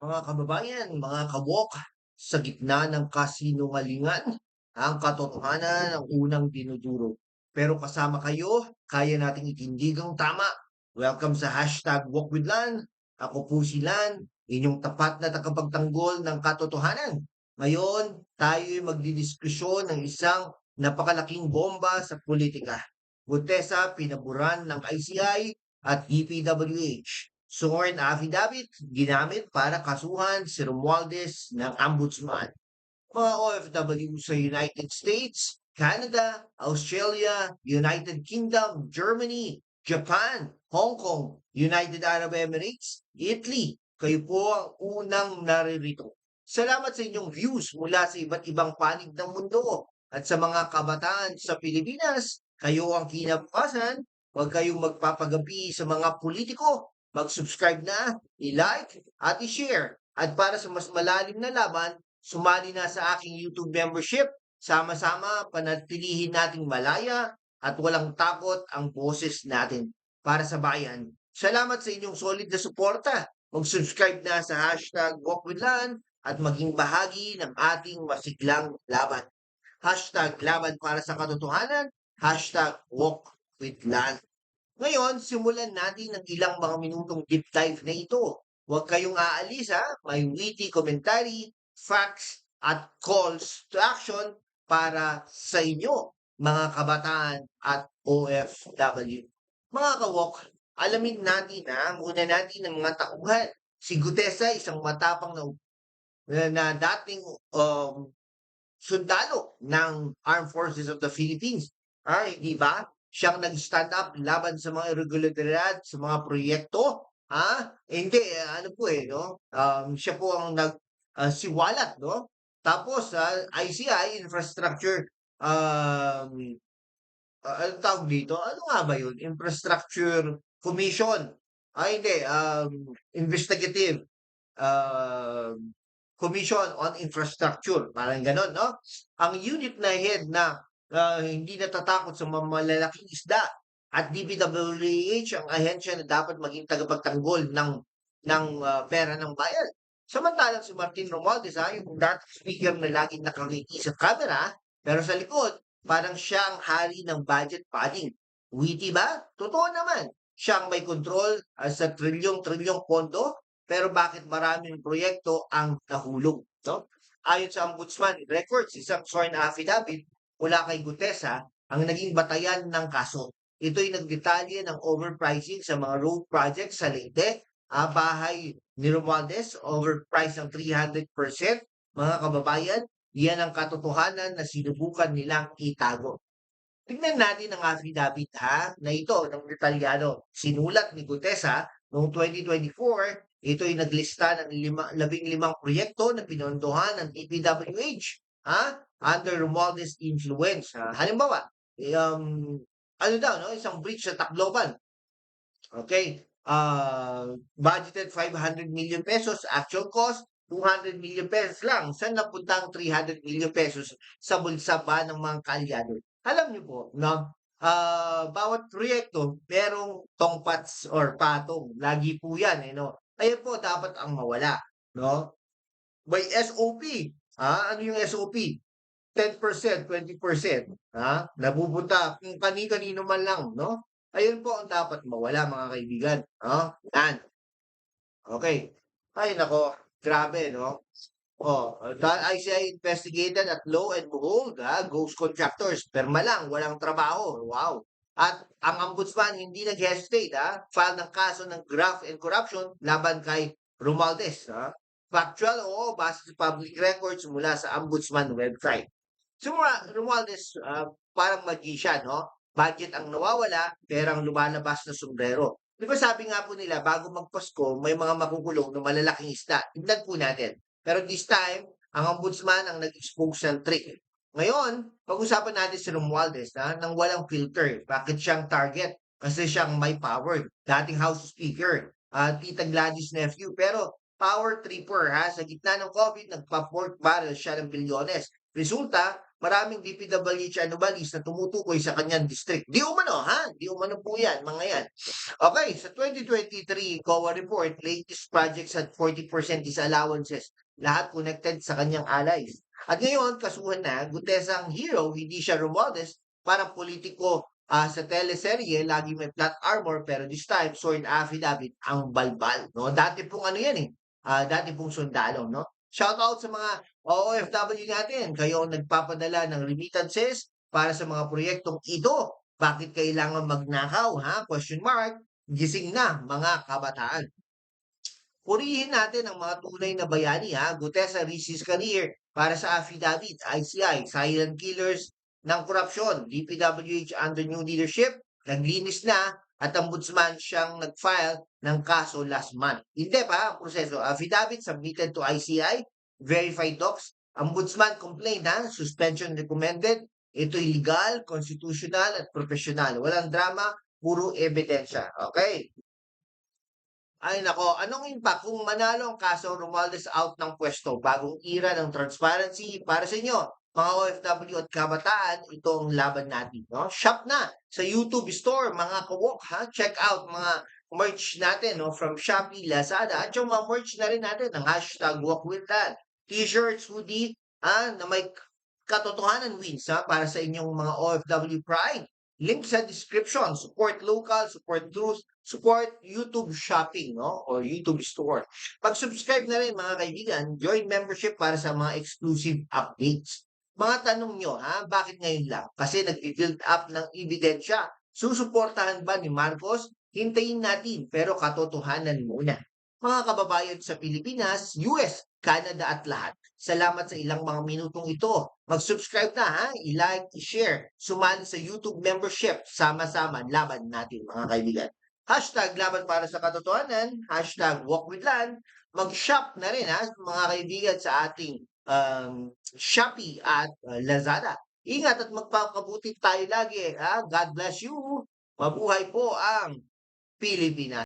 Mga kababayan, mga kawok, sa gitna ng kasinungalingan, ang katotohanan ang unang dinuduro. Pero kasama kayo, kaya nating itindig ang tama. Welcome sa hashtag Walk with Lan. Ako po si Lan, inyong tapat na tagapagtanggol ng katotohanan. Ngayon, tayo'y magdidiskusyon ng isang napakalaking bomba sa politika. Gutesa, pinaburan ng ICI at DPWH. Sworn affidavit ginamit para kasuhan si Romualdez ng Ombudsman. Mga OFW sa United States, Canada, Australia, United Kingdom, Germany, Japan, Hong Kong, United Arab Emirates, Italy, kayo po ang unang naririto. Salamat sa inyong views mula sa iba't ibang panig ng mundo at sa mga kabataan sa Pilipinas, kayo ang kinabukasan. Huwag kayong magpapagabi sa mga politiko mag-subscribe na, i-like, at i-share. At para sa mas malalim na laban, sumali na sa aking YouTube membership. Sama-sama, panatilihin nating malaya at walang takot ang boses natin para sa bayan. Salamat sa inyong solid na suporta. Mag-subscribe na sa hashtag WalkWithLan at maging bahagi ng ating masiglang laban. Hashtag laban para sa katotohanan, hashtag WalkWithLan. Ngayon, simulan natin ang ilang mga minutong deep dive na ito. Huwag kayong aalis ha, may witty commentary, facts, at calls to action para sa inyo, mga kabataan at OFW. Mga kawok, alamin natin ha, muna natin ang mga tauhan. Si Gutesa, isang matapang na, na dating um, sundalo ng Armed Forces of the Philippines. Ay, di ba? Siyang nag-stand up laban sa mga irregularidad, sa mga proyekto, ha? Eh, hindi, eh, ano po eh, no? Um, siya po ang nag uh, siwalat, no? Tapos, uh, ICI, Infrastructure, um, uh, ano tawag dito? Ano nga ba yun? Infrastructure Commission. Ay, hindi, um, Investigative uh, Commission on Infrastructure. Parang ganon, no? Ang unit na head na hindi natatakot sa malalaking isda at DPWH ang ahensya na dapat maging tagapagtanggol ng ng uh, pera ng bayan. Samantalang si Martin Romualdez, ha, yung dating speaker na laging nakangiti sa camera, pero sa likod, parang siya ang hari ng budget padding. Witty ba? Totoo naman. Siya ang may control uh, sa trilyong-trilyong pondo, pero bakit maraming proyekto ang nahulog? No? Ayon sa Ombudsman Records, isang sworn affidavit, mula kay Gutesa ang naging batayan ng kaso. Ito'y nagdetalye ng overpricing sa mga road projects sa Leyte, ah, bahay ni Romualdez, overpriced ng 300%. Mga kababayan, yan ang katotohanan na sinubukan nilang itago. Tingnan natin ang affidavit ha, na ito ng detalyado. Sinulat ni Gutesa noong 2024, ito'y naglista ng lima, labing limang proyekto na pinondohan ng DPWH ha? under Romualdez influence. Ha? Halimbawa, um, ano daw, no? isang bridge sa Tacloban. Okay? Uh, budgeted 500 million pesos, actual cost 200 million pesos lang. Saan napunta ang 300 million pesos sa bulsa ba ng mga kalyado? Alam niyo po, no? Uh, bawat proyekto, merong tongpats or patong. Lagi po yan, eh, no? Ayun po, dapat ang mawala, no? By SOP, Ah, ano yung SOP? 10%, 20%, ha? Napupunta kung kani-kanino man lang, no? Ayun po ang dapat mawala mga kaibigan, no? Yan. Okay. Ay nako, grabe, no? Oh, ICI investigated at low and behold, ha, ghost contractors, perma lang, walang trabaho. Wow. At ang ombudsman hindi nag-hesitate, ha? File ng kaso ng graft and corruption laban kay Romualdez, ha? Factual, oo, base sa public records mula sa Ombudsman website. So, Romualdez, uh, parang magician, no? Budget ang nawawala, perang lumalabas na sombrero. Di ba sabi nga po nila, bago magpasko, may mga makukulong na malalaking isda. Tignan po natin. Pero this time, ang ombudsman ang nag-expose ng trick. Ngayon, pag-usapan natin si Romualdez na nang walang filter. Bakit siyang target? Kasi siyang may power. Dating House Speaker. Uh, Tita Gladys nephew. Pero power tripper ha. Sa gitna ng COVID, nagpa-pork barrel siya ng bilyones. Resulta, maraming DPWH anomalies na tumutukoy sa kanyang district. Di umano, ha? Di umano po yan, mga yan. Okay, sa 2023 COA report, latest projects at 40% disallowances. Lahat connected sa kanyang allies. At ngayon, kasuhan na, Gutesang hero, hindi siya Romualdez, parang politiko ah, sa teleserye, lagi may plot armor, pero this time, sword affidavit ang balbal. No? Dati pong ano yan eh, ah, dati pong sundalo. No? Shoutout sa mga OFW natin. Kayo ang nagpapadala ng remittances para sa mga proyektong ito. Bakit kailangan magnakaw? Ha? Question mark. Gising na mga kabataan. Purihin natin ang mga tunay na bayani ha. Gutesa Rizis Career para sa affidavit, ICI, silent killers ng korupsyon, DPWH under new leadership, naglinis na at ombudsman siyang nag-file ng kaso last month. Hindi pa proseso. Affidavit submitted to ICI, verified docs, ombudsman complaint ha, suspension recommended, ito'y legal, constitutional at professional. Walang drama, puro ebidensya. Okay? Ay nako, anong impact kung manalo ang kaso Romualdez out ng pwesto? Bagong era ng transparency para sa inyo. Mga OFW at kabataan, ito ang laban natin. No? Shop na sa YouTube Store, mga kawok. Ha? Check out mga merch natin no? from Shopee, Lazada. At yung mga merch na rin natin, ang hashtag Walk With That. T-shirts, hoodie, ah, na may katotohanan wins ha? para sa inyong mga OFW pride. Link sa description. Support local, support truth, support YouTube shopping, no? Or YouTube store. Pag-subscribe na rin mga kaibigan, join membership para sa mga exclusive updates. Mga tanong nyo, ha? Bakit ngayon lang? Kasi nag-build up ng ebidensya. Susuportahan ba ni Marcos? Hintayin natin, pero katotohanan muna. Mga kababayan sa Pilipinas, US, Canada at lahat. Salamat sa ilang mga minutong ito. Mag-subscribe na ha, i-like, i-share, sumali sa YouTube membership. Sama-sama, laban natin mga kaibigan. Hashtag laban para sa katotohanan, hashtag walk with land. Mag-shop na rin ha, mga kaibigan sa ating um, Shopee at uh, Lazada. Ingat at magpakabuti tayo lagi. Ha? God bless you. Mabuhay po ang Pilipinas.